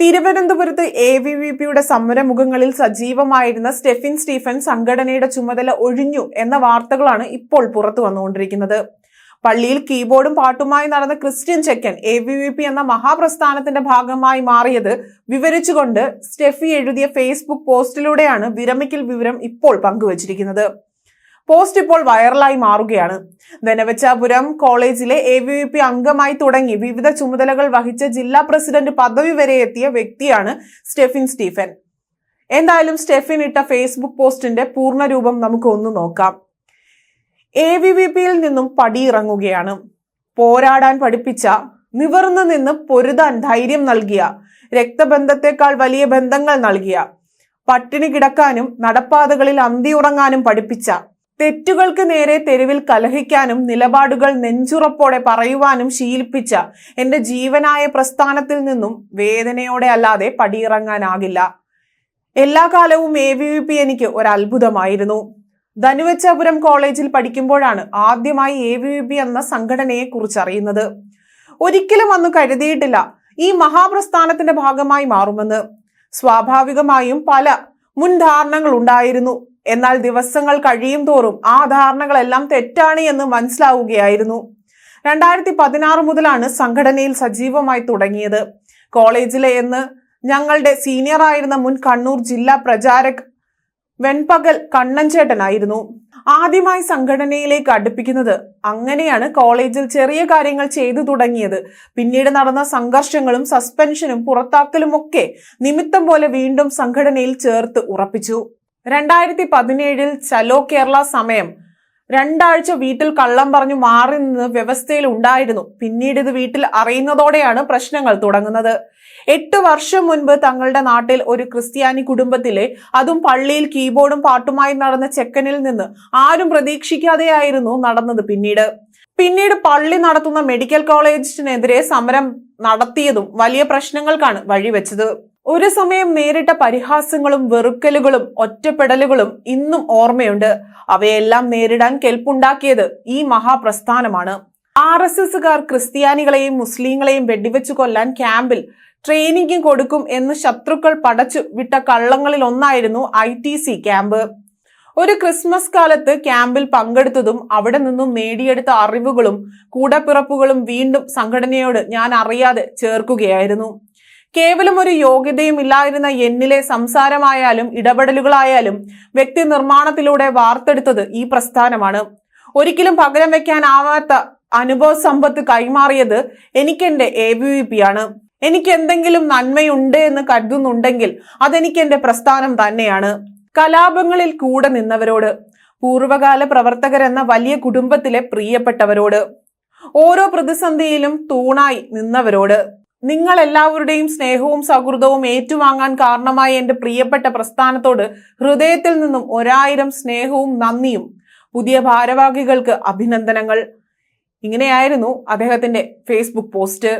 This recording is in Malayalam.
തിരുവനന്തപുരത്ത് എ വി വി പിയുടെ സമരമുഖങ്ങളിൽ സജീവമായിരുന്ന സ്റ്റെഫിൻ സ്റ്റീഫൻ സംഘടനയുടെ ചുമതല ഒഴിഞ്ഞു എന്ന വാർത്തകളാണ് ഇപ്പോൾ പുറത്തു വന്നുകൊണ്ടിരിക്കുന്നത്. പള്ളിയിൽ കീബോർഡും പാട്ടുമായി നടന്ന ക്രിസ്ത്യൻ ചെക്കൻ എ വി വി പി എന്ന മഹാപ്രസ്ഥാനത്തിന്റെ ഭാഗമായി മാറിയത് വിവരിച്ചുകൊണ്ട് സ്റ്റെഫി എഴുതിയ ഫേസ്ബുക്ക് പോസ്റ്റിലൂടെയാണ് വിരമിക്കൽ വിവരം ഇപ്പോൾ പങ്കുവച്ചിരിക്കുന്നത്. പോസ്റ്റ് ഇപ്പോൾ വൈറലായി മാറുകയാണ്. ധനവച്ചാപുരം കോളേജിലെ എ വി പി അംഗമായി തുടങ്ങി വിവിധ ചുമതലകൾ വഹിച്ച ജില്ലാ പ്രസിഡന്റ് പദവി വരെ എത്തിയ വ്യക്തിയാണ് സ്റ്റെഫിൻ സ്റ്റീഫൻ. എന്തായാലും സ്റ്റെഫിൻ ഇട്ട ഫേസ്ബുക്ക് പോസ്റ്റിന്റെ പൂർണരൂപം നമുക്ക് ഒന്ന് നോക്കാം. എ വി വി പിയിൽ നിന്നും പടിയിറങ്ങുകയാണ്. പോരാടാൻ പഠിപ്പിച്ച നിവർന്നു നിന്ന് പൊരുതാൻ ധൈര്യം നൽകിയ രക്തബന്ധത്തെക്കാൾ വലിയ ബന്ധങ്ങൾ നൽകിയ പട്ടിണി കിടക്കാനും നടപ്പാതകളിൽ അന്തിയുറങ്ങാനും പഠിപ്പിച്ച തെറ്റുകൾക്ക് നേരെ തെരുവിൽ കലഹിക്കാനും നിലപാടുകൾ നെഞ്ചുറപ്പോടെ പറയുവാനും ശീലിപ്പിച്ച എന്റെ ജീവനായ പ്രസ്ഥാനത്തിൽ നിന്നും വേദനയോടെ അല്ലാതെ പടിയിറങ്ങാനാകില്ല. എല്ലാ കാലവും എ വി വി പി എനിക്ക് ഒരു അത്ഭുതമായിരുന്നു ധനുവച്ചാപുരം കോളേജിൽ പഠിക്കുമ്പോഴാണ് ആദ്യമായി എ വി വി പി എന്ന സംഘടനയെ കുറിച്ച് അറിയുന്നത് ഒരിക്കലും അന്ന് കരുതിയിട്ടില്ല ഈ മഹാപ്രസ്ഥാനത്തിന്റെ ഭാഗമായി മാറുമെന്ന്. സ്വാഭാവികമായും പല മുൻധാരണകൾ ഉണ്ടായിരുന്നു എന്നാൽ ദിവസങ്ങൾ കഴിയും തോറും ആ ധാരണകളെല്ലാം തെറ്റാണ് എന്ന് മനസ്സിലാവുകയായിരുന്നു. രണ്ടായിരത്തി പതിനാറ് മുതലാണ് സംഘടനയിൽ സജീവമായി തുടങ്ങിയത്. കോളേജിലെ എന്ന് ഞങ്ങളുടെ സീനിയർ ആയിരുന്ന മുൻ കണ്ണൂർ ജില്ലാ പ്രചാരക് വെൺപകൽ കണ്ണൻചേട്ടനായിരുന്നു. ആദ്യമായി സംഘടനയിലേക്ക് അടുപ്പിക്കുന്നത് അങ്ങനെയാണ് കോളേജിൽ ചെറിയ കാര്യങ്ങൾ ചെയ്തു തുടങ്ങിയത്. പിന്നീട് നടന്ന സംഘർഷങ്ങളും സസ്പെൻഷനും പുറത്താക്കലുമൊക്കെ നിമിത്തം പോലെ വീണ്ടും സംഘടനയിൽ ചേർത്ത് ഉറപ്പിച്ചു. രണ്ടായിരത്തി പതിനേഴിൽ ചലോ കേരള സമയം. രണ്ടാഴ്ച വീട്ടിൽ കള്ളം പറഞ്ഞു മാറി നിന്ന് വ്യവസ്ഥയിൽ ഉണ്ടായിരുന്നു. പിന്നീട് ഇത് വീട്ടിൽ അറിയുന്നതോടെയാണ് പ്രശ്നങ്ങൾ തുടങ്ങുന്നത്. എട്ട് വർഷം മുൻപ് തങ്ങളുടെ നാട്ടിൽ ഒരു ക്രിസ്ത്യാനി കുടുംബത്തിലെ അതും പള്ളിയിൽ കീബോർഡും പാട്ടുമായി നടന്ന ചെക്കനിൽ നിന്ന് ആരും പ്രതീക്ഷിക്കാതെയായിരുന്നു നടന്നത് പിന്നീട്. പിന്നീട് പള്ളി നടത്തുന്ന മെഡിക്കൽ കോളേജിനെതിരെ സമരം നടത്തിയതും വലിയ പ്രശ്നങ്ങൾക്കാണ് വഴിവെച്ചത്. ഒരു സമയം നേരിട്ട പരിഹാസങ്ങളും വെറുക്കലുകളും ഒറ്റപ്പെടലുകളും ഇന്നും ഓർമ്മയുണ്ട്. അവയെല്ലാം നേരിടാൻ കെൽപ്പുണ്ടാക്കിയത് ഈ മഹാപ്രസ്ഥാനമാണ്. ആർ എസ് എസുകാർ ക്രിസ്ത്യാനികളെയും മുസ്ലിങ്ങളെയും വെടിവെച്ചു കൊല്ലാൻ ക്യാമ്പിൽ ട്രെയിനിങ് കൊടുക്കും എന്ന് ശത്രുക്കൾ പടച്ചു വിട്ട കള്ളങ്ങളിൽ ഒന്നായിരുന്നു ഐ ടി സി ക്യാമ്പ്. ഒരു ക്രിസ്മസ് കാലത്ത് ക്യാമ്പിൽ പങ്കെടുത്തതും അവിടെ നിന്നും നേടിയെടുത്ത അറിവുകളും കൂടപ്പിറപ്പുകളും വീണ്ടും സംഘടനയോട് ഞാൻ അറിയാതെ ചേർക്കുകയായിരുന്നു. കേവലം ഒരു യോഗ്യതയും ഇല്ലായിരുന്ന എന്നിലെ സംസാരമായാലും ഇടപെടലുകളായാലും വ്യക്തി നിർമ്മാണത്തിലൂടെ വാർത്തെടുത്തത് ഈ പ്രസ്ഥാനമാണ്. ഒരിക്കലും പകരം വെക്കാനാവാത്ത അനുഭവ സമ്പത്ത് കൈമാറിയത് എനിക്കെന്റെ എ ബി വി പി ആണ്. എനിക്ക് എന്തെങ്കിലും നന്മയുണ്ട് എന്ന് കരുതുന്നുണ്ടെങ്കിൽ അതെനിക്ക് പ്രസ്ഥാനം തന്നെയാണ്. കലാപങ്ങളിൽ കൂടെ നിന്നവരോട് പൂർവകാല പ്രവർത്തകരെന്ന വലിയ കുടുംബത്തിലെ പ്രിയപ്പെട്ടവരോട് ഓരോ പ്രതിസന്ധിയിലും തൂണായി നിന്നവരോട്. നിങ്ങൾ എല്ലാവരുടെയും സ്നേഹവും സൗഹൃദവും ഏറ്റുവാങ്ങാൻ കാരണമായ എന്റെ പ്രിയപ്പെട്ട പ്രസ്ഥാനത്തോട് ഹൃദയത്തിൽ നിന്നും ഒരായിരം സ്നേഹവും നന്ദിയും. പുതിയ ഭാരവാഹികൾക്ക് അഭിനന്ദനങ്ങൾ. ഇങ്ങനെയായിരുന്നു അദ്ദേഹത്തിന്റെ ഫേസ്ബുക്ക് പോസ്റ്റ്.